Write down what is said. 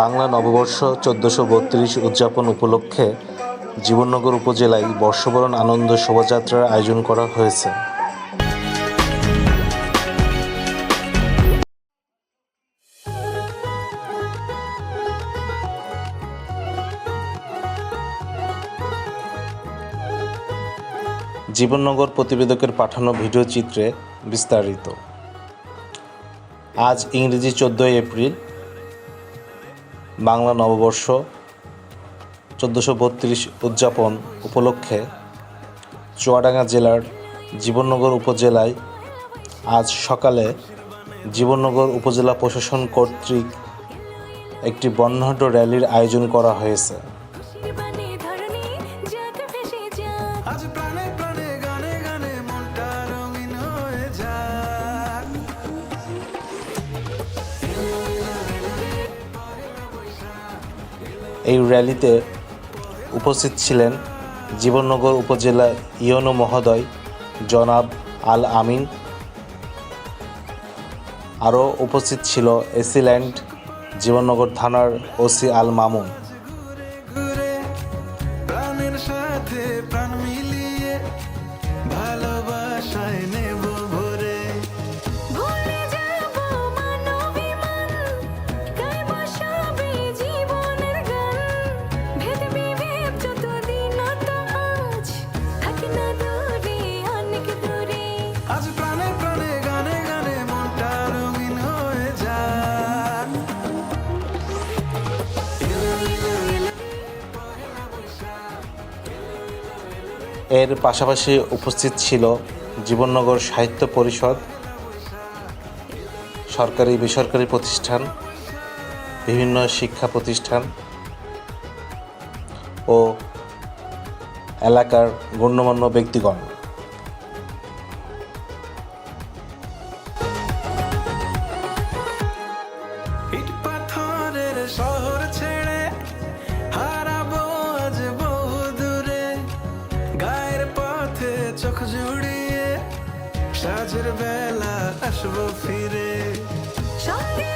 বাংলা নববর্ষ চোদ্দোশো বত্রিশ উদযাপন উপলক্ষে জীবননগর উপজেলায় বর্ষবরণ আনন্দ শোভাযাত্রার আয়োজন করা হয়েছে। জীবননগর প্রতিবেদকের পাঠানো ভিডিও চিত্রে বিস্তারিত। আজ ইংরেজি চোদ্দোই এপ্রিল বাংলা নববর্ষ চোদ্দোশো বত্রিশ উদযাপন উপলক্ষে চুয়াডাঙ্গা জেলার জীবননগর উপজেলায় আজ সকালে জীবননগর উপজেলা প্রশাসন কর্তৃক একটি বর্ণাঢ্য র্যালির আয়োজন করা হয়েছে। এই র্যালিতে উপস্থিত ছিলেন জীবননগর উপজেলা ইয়নো মহোদয়, জনাব আল আমিন। আরও উপস্থিত ছিল এসিল্যান্ড, জীবননগর থানার ওসি আল মামুন। এর পাশাপাশি উপস্থিত ছিল জীবননগর সাহিত্য পরিষদ, সরকারি বেসরকারি প্রতিষ্ঠান, বিভিন্ন শিক্ষা প্রতিষ্ঠান ও এলাকার গণ্যমান্য ব্যক্তিগণ। চোখ জুড়িয়ে সাজের বেলা আসব ফিরে। সঙ্গে